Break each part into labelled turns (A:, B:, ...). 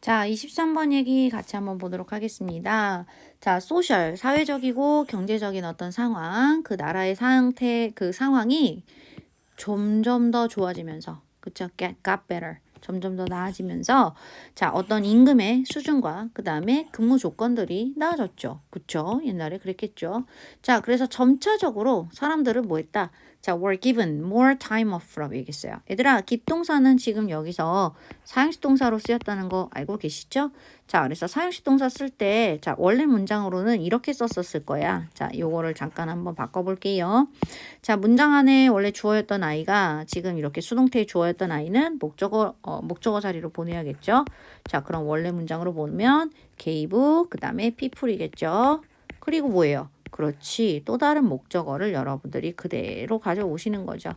A: 자, 23번 얘기 같이 한번 보도록 하겠습니다. 자, 소셜, 사회적이고 경제적인 어떤 상황, 그 나라의 상태, 그 상황이 점점 더 좋아지면서, 그쵸? get, got better. 점점 더 나아지면서, 자, 어떤 임금의 수준과 그 다음에 근무 조건들이 나아졌죠. 그쵸? 옛날에 그랬겠죠. 자, 그래서 점차적으로 사람들은 뭐 했다? 자, were given more time off라고 얘기했어요. 얘들아, 기동사는 지금 여기서 사용식 동사로 쓰였다는 거 알고 계시죠? 자, 그래서 사용식 동사 쓸 때, 자, 원래 문장으로는 이렇게 썼었을 거야. 자, 요거를 잠깐 한번 바꿔볼게요. 자, 문장 안에 원래 주어였던 아이가 지금 이렇게 수동태에 주어였던 아이는 목적어, 어, 목적어 자리로 보내야겠죠? 자, 그럼 원래 문장으로 보면 gave, 그 다음에 people이겠죠? 그리고 뭐예요? 그렇지. 또 다른 목적어를 여러분들이 그대로 가져오시는 거죠.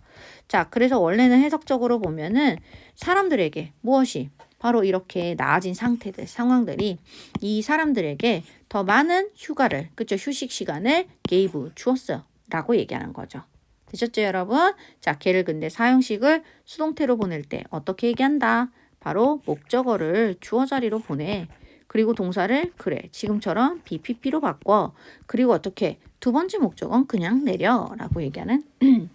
A: 자, 그래서 원래는 해석적으로 보면은 사람들에게 무엇이 바로 이렇게 나아진 상태들, 상황들이 이 사람들에게 더 많은 휴가를, 그쵸? 휴식 시간을 gave, 주었어요. 라고 얘기하는 거죠. 되셨죠, 여러분? 자, 걔를 근데 사용식을 수동태로 보낼 때 어떻게 얘기한다? 바로 목적어를 주어 자리로 보내. 그리고 동사를 그래 지금처럼 BPP로 바꿔 그리고 어떻게 두 번째 목적은 그냥 내려라고 얘기하는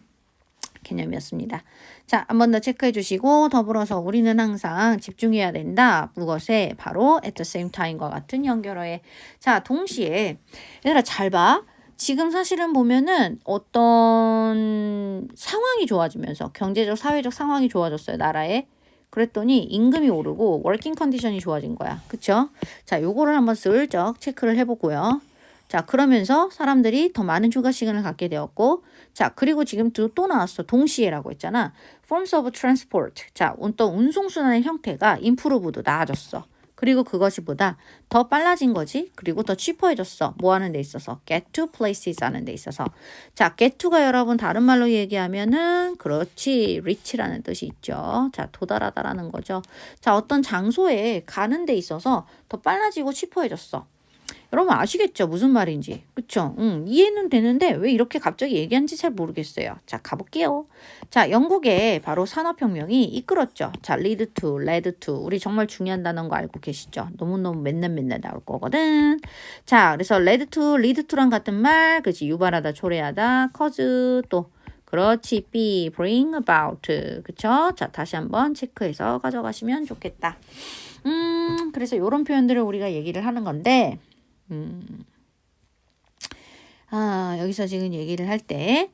A: 개념이었습니다. 자, 한 번 더 체크해 주시고 더불어서 우리는 항상 집중해야 된다. 무엇에 바로 at the same time과 같은 연결어에 자, 동시에 얘들아 잘 봐. 지금 사실은 보면은 어떤 상황이 좋아지면서 경제적 사회적 상황이 좋아졌어요. 나라에. 그랬더니 임금이 오르고 워킹 컨디션이 좋아진 거야. 그쵸? 자, 요거를 한번 슬쩍 체크를 해보고요. 자, 그러면서 사람들이 더 많은 휴가 시간을 갖게 되었고, 자, 그리고 지금 또, 또 나왔어. 동시에라고 했잖아. forms of transport. 자, 또 운송수단의 형태가 improve도 나아졌어. 그리고 그것이 보다 더 빨라진 거지. 그리고 더 취퍼해졌어. 뭐 하는 데 있어서? get to places 하는 데 있어서. 자, get to가 여러분 다른 말로 얘기하면은 그렇지. reach라는 뜻이 있죠. 자, 도달하다라는 거죠. 자, 어떤 장소에 가는 데 있어서 더 빨라지고 취퍼해졌어. 여러분 아시겠죠? 무슨 말인지. 그쵸? 응, 이해는 되는데 왜 이렇게 갑자기 얘기한지 잘 모르겠어요. 자, 가볼게요. 자, 영국의 바로 산업혁명이 이끌었죠. 자, lead to, led to. 우리 정말 중요한 단어인 거 알고 계시죠? 너무너무 맨날 맨날 나올 거거든. 자, 그래서 led to, lead to랑 같은 말, 그치? 유발하다, 초래하다, cause 또. 그렇지, be, bring about. 그쵸? 자, 다시 한번 체크해서 가져가시면 좋겠다. 음, 그래서 이런 표현들을 우리가 얘기를 하는 건데, 음. 아, 여기서 지금 얘기를 할 때,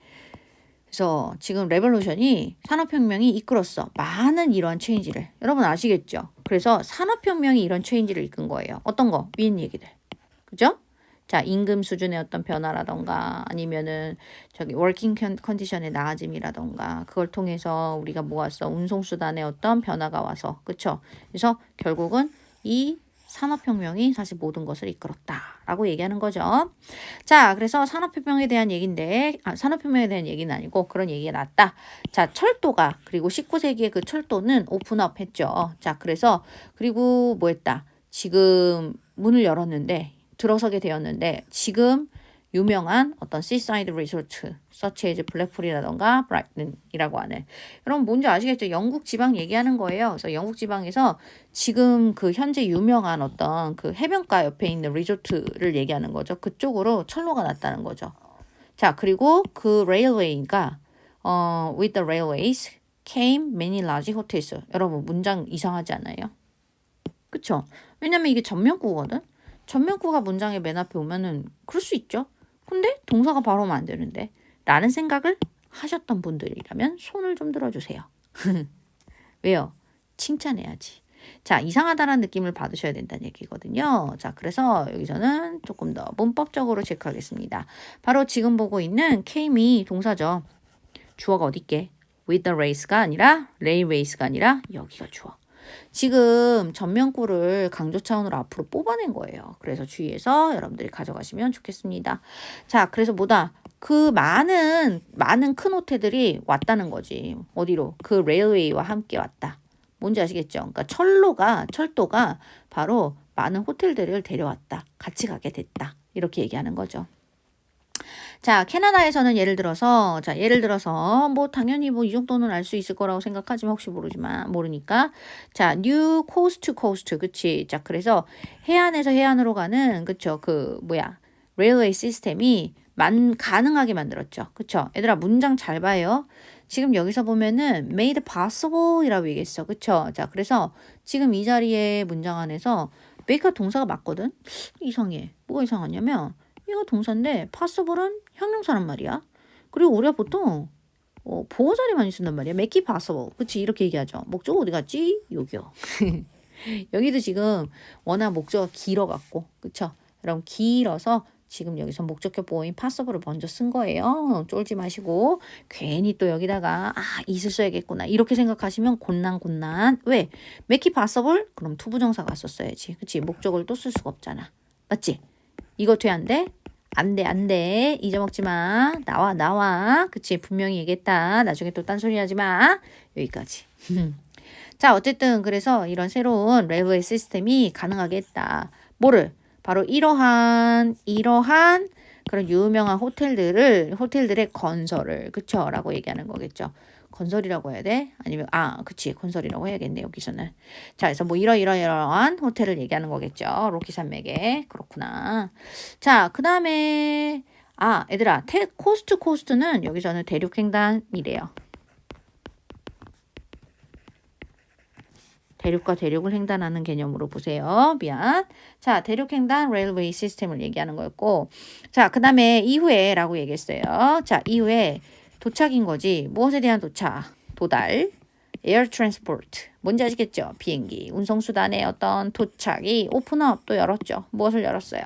A: 그래서 지금 레볼루션이 산업혁명이 이끌었어. 많은 이러한 체인지를. 여러분 아시겠죠? 그래서 산업혁명이 이런 체인지를 이끈 거예요. 어떤 거? 위인 얘기들. 그죠? 자, 임금 수준의 어떤 변화라던가 아니면은 저기 워킹 컨디션의 나아짐이라던가 그걸 통해서 우리가 모았어. 운송수단의 어떤 변화가 와서. 그쵸? 그래서 결국은 이 산업혁명이 사실 모든 것을 이끌었다라고 얘기하는 거죠. 자, 그래서 산업혁명에 대한 얘기인데, 아, 산업혁명에 대한 얘기는 아니고 그런 얘기가 났다. 자, 철도가, 그리고 19세기의 그 철도는 오픈업 했죠. 자, 그래서, 그리고 뭐 했다. 지금 문을 열었는데, 들어서게 되었는데, 지금 유명한 어떤 시사이드 리조트, 서치 에즈 블랙풀이라던가 브라이튼이라고 하는 여러분 뭔지 아시겠죠? 영국 지방 얘기하는 거예요. 그래서 영국 지방에서 지금 그 현재 유명한 어떤 그 해변가 옆에 있는 리조트를 얘기하는 거죠. 그쪽으로 철로가 났다는 거죠. 자, 그리고 그 레일웨이가 어 with the railways came many large hotels. 여러분 문장 이상하지 않아요? 그쵸? 왜냐면 이게 전면구거든. 전면구가 문장의 맨 앞에 오면은 그럴 수 있죠. 근데 동사가 바로 오면 안 되는데 라는 생각을 하셨던 분들이라면 손을 좀 들어주세요. 왜요? 칭찬해야지. 자, 이상하다는 느낌을 받으셔야 된다는 얘기거든요. 자, 그래서 여기서는 조금 더 문법적으로 체크하겠습니다. 바로 지금 보고 있는 came이 동사죠. 주어가 어디 있게? with the race가 아니라 railways가 아니라 여기가 주어. 지금 전면구를 강조 차원으로 앞으로 뽑아낸 거예요. 그래서 주의해서 여러분들이 가져가시면 좋겠습니다. 자, 그래서 뭐다? 그 많은 많은 큰 호텔들이 왔다는 거지. 어디로? 그 레일웨이와 함께 왔다. 뭔지 아시겠죠? 그러니까 철로가 철도가 바로 많은 호텔들을 데려왔다. 같이 가게 됐다. 이렇게 얘기하는 거죠. 자, 캐나다에서는 예를 들어서, 자, 예를 들어서, 뭐, 당연히 뭐, 이 정도는 알 수 있을 거라고 생각하지만, 혹시 모르지만, 모르니까. 자, 뉴 코스트 코스트, 그치. 자, 그래서 해안에서 해안으로 가는, 그쵸. 그, 뭐야, 레일웨이 시스템이 만, 가능하게 만들었죠. 그쵸. 얘들아, 문장 잘 봐요. 지금 여기서 보면은 made possible 이라고 얘기했어. 그쵸. 자, 그래서 지금 이 자리에 문장 안에서 make가 동사가 맞거든? 이상해. 뭐가 이상하냐면, 이거 동사인데 passible은 형용사란 말이야. 그리고 우리가 보통 어, 보호 자리 많이 쓴단 말이야. make it possible. 그치? 이렇게 얘기하죠. 목적 어디 갔지? 여기요. 여기도 지금 워낙 목적가 길어갖고, 그쵸? 그럼 길어서 지금 여기서 목적격 보호인 passible을 먼저 쓴 거예요. 쫄지 마시고 괜히 또 여기다가 아 이슬 써야겠구나 이렇게 생각하시면 곤란 곤란. 왜? make it possible? 그럼 투부정사가 썼어야지. 그치? 목적을 또 쓸 수가 없잖아. 맞지? 이거 돼안 돼? 안 돼, 안 돼. 잊어먹지 마. 나와, 나와. 그치? 분명히 얘기했다. 나중에 또 딴소리 하지 마. 여기까지. 자, 어쨌든 그래서 이런 새로운 레일웨이 시스템이 가능하게 했다. 뭐를? 바로 이러한, 이러한 그런 유명한 호텔들을, 호텔들의 건설을, 그쵸? 라고 얘기하는 거겠죠. 건설이라고 해야 돼? 아니면 아, 그치 건설이라고 해야겠네 여기서는. 자, 그래서 뭐 이러 이러 이러한 호텔을 얘기하는 거겠죠. 로키 산맥에 그렇구나. 자, 그 다음에 아, 얘들아, 테, 코스트 코스트는 여기서는 대륙 횡단이래요. 대륙과 대륙을 횡단하는 개념으로 보세요. 미안. 자, 대륙 횡단 레일웨이 시스템을 얘기하는 거였고, 자, 그 다음에 이후에라고 얘기했어요. 자, 이후에 도착인 거지. 무엇에 대한 도착? 도달. 에어 트랜스포트. 뭔지 아시겠죠? 비행기. 운송수단의 어떤 도착이 오픈업 또 열었죠. 무엇을 열었어요?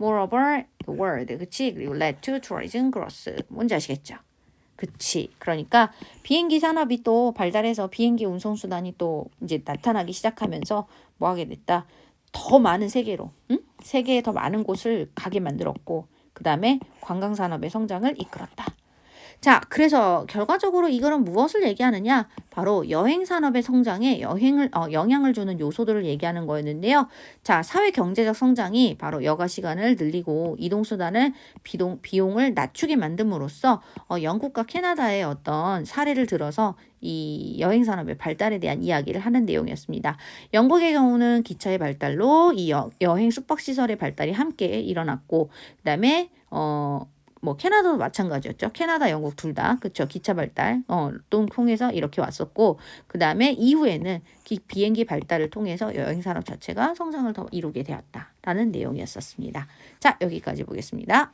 A: Moreover, the world. 그치? 그리고 led to tourism growth. 뭔지 아시겠죠? 그치. 그러니까 비행기 산업이 또 발달해서 비행기 운송수단이 또 이제 나타나기 시작하면서 뭐 하게 됐다. 더 많은 세계로, 응? 세계에 더 많은 곳을 가게 만들었고, 그 다음에 관광산업의 성장을 이끌었다. 자, 그래서 결과적으로 이거는 무엇을 얘기하느냐? 바로 여행 산업의 성장에 여행을 어, 영향을 주는 요소들을 얘기하는 거였는데요. 자, 사회 경제적 성장이 바로 여가 시간을 늘리고 이동 수단을 비동, 비용을 낮추게 만듦으로써 어, 영국과 캐나다의 어떤 사례를 들어서 이 여행 산업의 발달에 대한 이야기를 하는 내용이었습니다. 영국의 경우는 기차의 발달로 이 여, 여행 숙박 시설의 발달이 함께 일어났고 그다음에 어 뭐 캐나다도 마찬가지였죠. 캐나다, 영국 둘 다 그쵸 기차 발달 어 통해서 이렇게 왔었고 그 다음에 이후에는 기, 비행기 발달을 통해서 여행 산업 자체가 성장을 더 이루게 되었다라는 내용이었었습니다. 자 여기까지 보겠습니다.